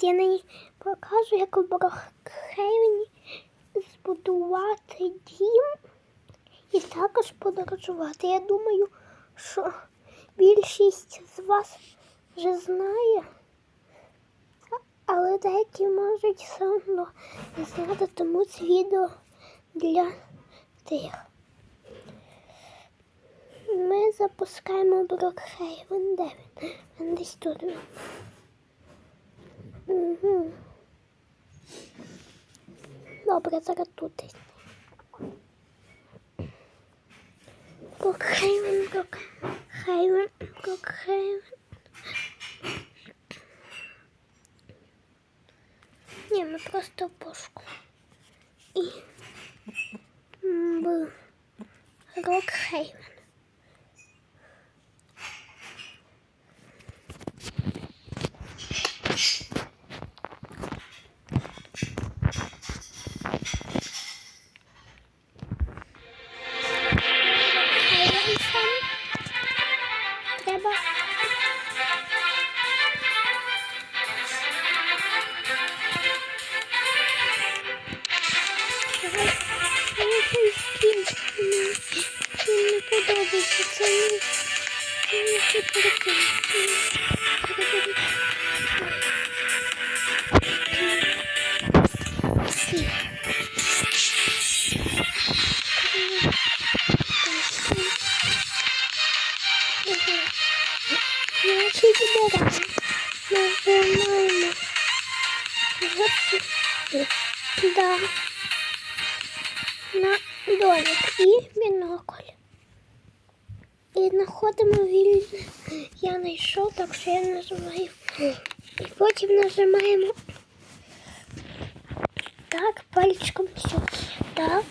Я нині покажу, як у Брокхейвені збудувати дім і також подорожувати. Я думаю, що більшість з вас вже знає, але деякі можуть все одно не знати, тому це відео для тих. Ми запускаємо Брокхейвен. Де? Він десь тут. Угу. Добре, зараз тут десь. Брокхейвен, Брокхейвен, Брокхейвен. Ні, ми просто пошуку. І Б. Наші відбираємо. Нажимаємо. Да. На домик і бінокль. І знаходимо вільне. Я знайшов, так що я нажимаю. І потім нажимаємо так, пальчиком все. Так.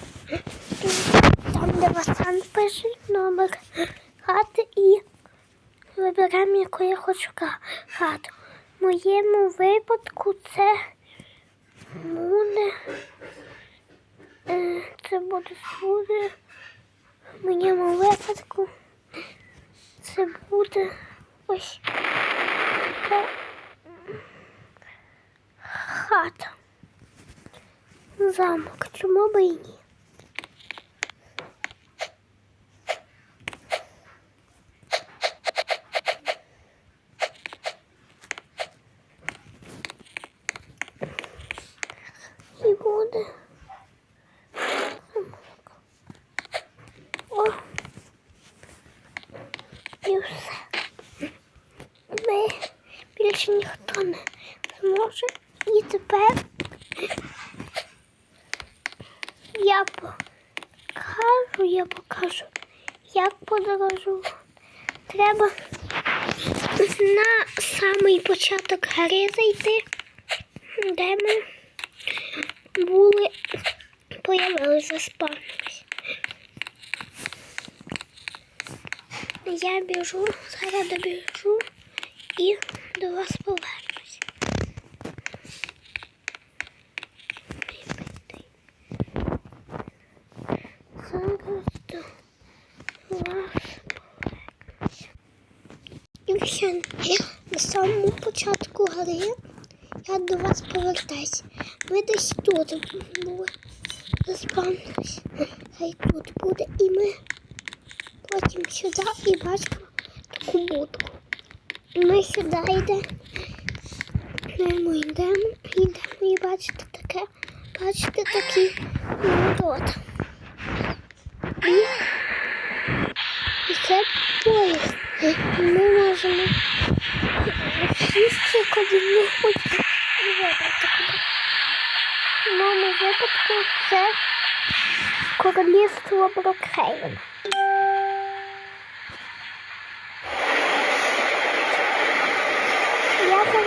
Там, де вас сам пише номер хати і вибираємо, яку я хочу хату. В моєму випадку це буде. е, Це буде буде. В моєму випадку це буде ось така хата. Замок. Чому би і ні? І буде. О. І все. Ми більше ніхто не зможе. І тепер я покажу, я покажу, як подорожувати. Треба на самий початок гри зайти, де ми були, появилися заспавнились. Я біжу, зараз добіжу і до вас повернусь. Зараз до вас повернусь. І ще на самому початку гри я до вас повертаюсь. Ми десь тут були. Заспавнились. Хай тут буде. І ми потім сюди і бачимо таку будку. Ми сюди йдемо. Йдемо, йдемо, йдемо і бачите таке, бачите такі ворота. І, і це поїзд. Ми можемо сісти куди ми хочемо вибрати куди. В моєму випадку це королівство Брокхейвен.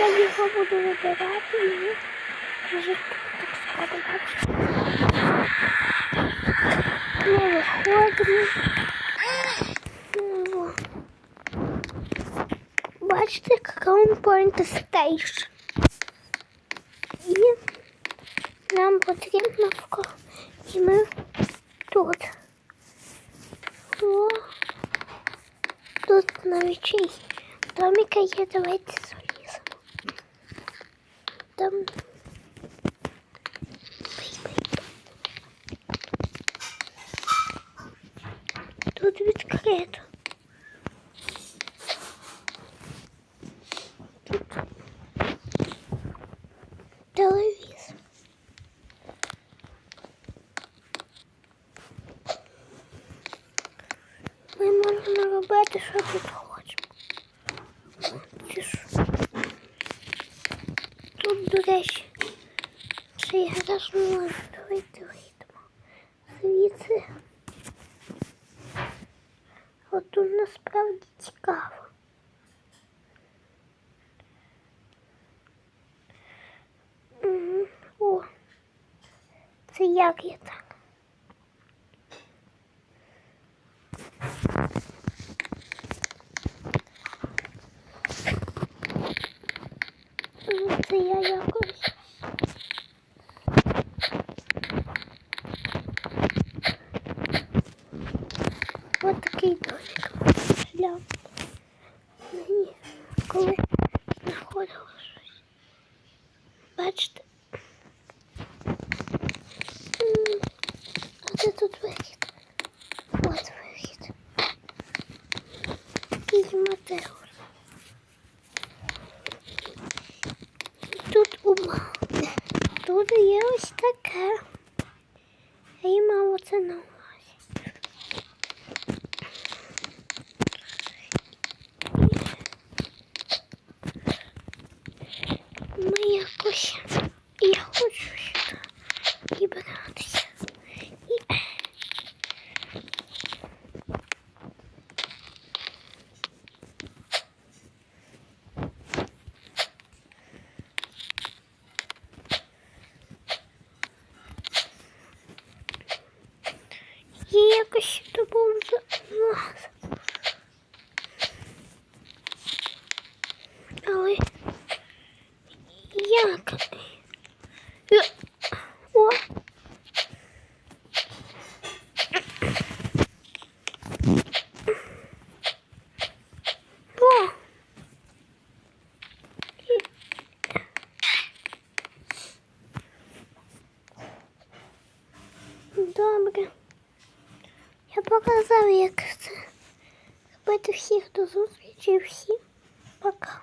Я зараз його буду вибирати і ви вже так скоро бачите. Ми виходимо. Ну, Бачите, Crown Point Station. І нам потрібно вко- і ми тут. О, тут навіть і домика є, давайте заліземо. там. Тут відкрито. Тут телевізор. Ми можемо робити, що тут хочемо. Чи що? Тут, до речі, цей не можу давайте вийдемо. Звідси. От тут насправді цікаво. Угу. О, це як я так? М, Це я якось. Ось такий домик. Для мені, коли знаходила щось. Бачите? М, А де тут вихід? От вихід. Який Матеус. Тут ума. Тут є ось таке. Я їй мало це на увазі. Ми якось. Я хочу сюди і братися. І... Добув за нас. Але як? О! О! Добре. Показав, як це робити всіх до зустрічі. Всім пока.